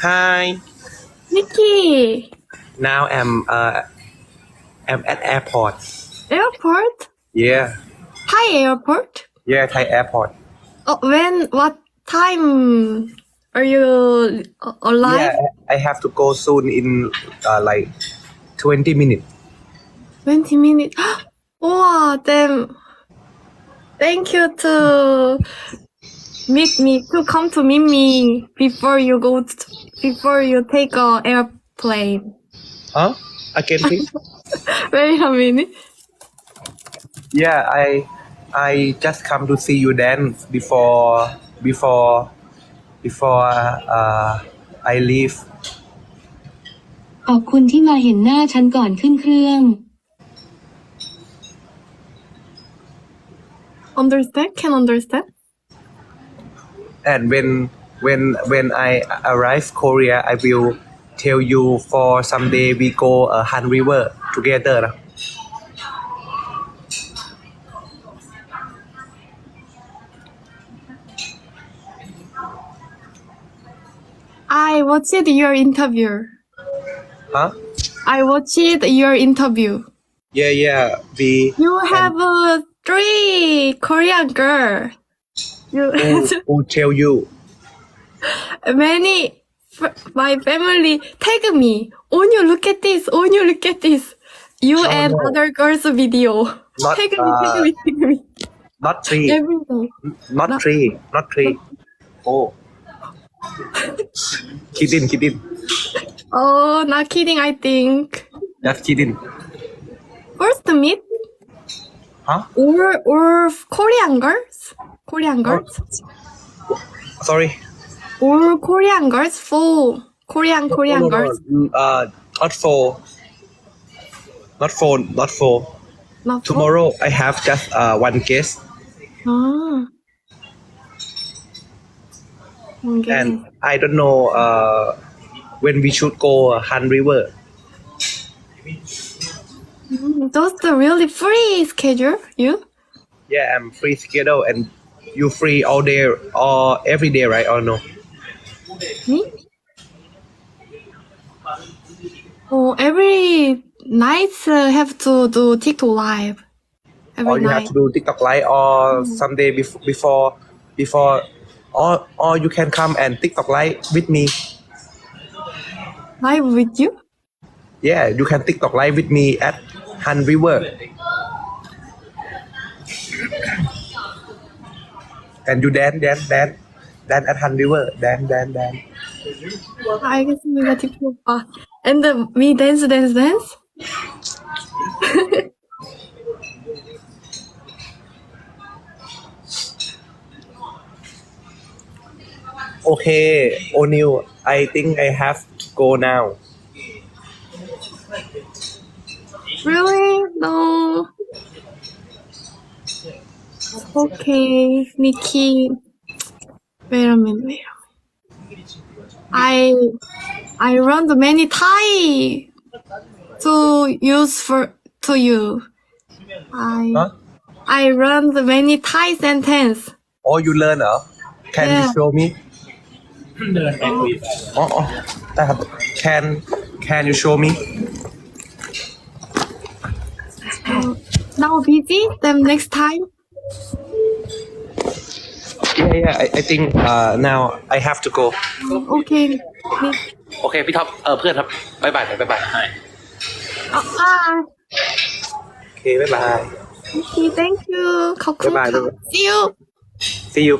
Hi Nikki, now I'm uh I'm at airport airport? yeah Thai airport? yeah Thai airport Oh, when, what time are you alive? yeah I have to go soon in uh, like 20 minutes 20 minutes. wow, then thank you to meet me, to come to meet me before you go, to, before you take a airplane. huh again please Wait a minute. yeah I I just come to see you dance before before before uh I leave ขอบคุณที่มาเห็นหน้าฉันก่อนขึ้นเครื่อง Understand? Can understand? And when when when I arrive Korea I will tell you for someday we go uh, Han River together I watched your interview. huh I watched your interview. yeah yeah we You have uh, three Korean girl. You who, who tell you many my family tag me. Onyu, look at this. Onyu, look at this. You and no. other girls video. Not, tag me, uh, tag me, tag me. not three Every day. not three not three oh kidding kidding Oh, not kidding. I think just kidding first meet huh or or Korean girls, Korean girls, sorry or Korean girls for Korean Korean No, no, no. girls. uh not for not for not for Not tomorrow I have just uh one guest Ah. Okay. and I don't know uh, when we should go uh, Han River. Mm, Those the really free schedule, you? Yeah, I'm free schedule and you free all day or every day, right? Or no? Me? Oh, every night uh, have to do TikTok live. Every or you have to do TikTok live or someday before before before or or you can come and TikTok live with me. Live with you? Yeah, you can TikTok live with me at Han River. and you dance dance dance. Dance at Han River. Dance dance dance. I guess we got to uh, and the, we dance dance dance? Okay O'Neill I think I have to go now. Really? No. Okay, Nikki. Wait a minute, wait a minute. I I run the many Thai to use for to you. I Huh? I run the many Thai sentence. Oh, you learn, huh? Can you Yeah. show me? เดินไปคุยไป อ๋ออ๋อได้ครับ Can Can you show me? Now busy. Then next time. Yeah, yeah. I, I think uh, now I have to go. Okay. Nick. โอเค พี่ท็อป เออเพื่อนครับบายบายบายบายให้ Uh, bye. Okay, bye bye. Okay, thank you. ขอบคุณบ๊ายบายค่ะ See you. See you.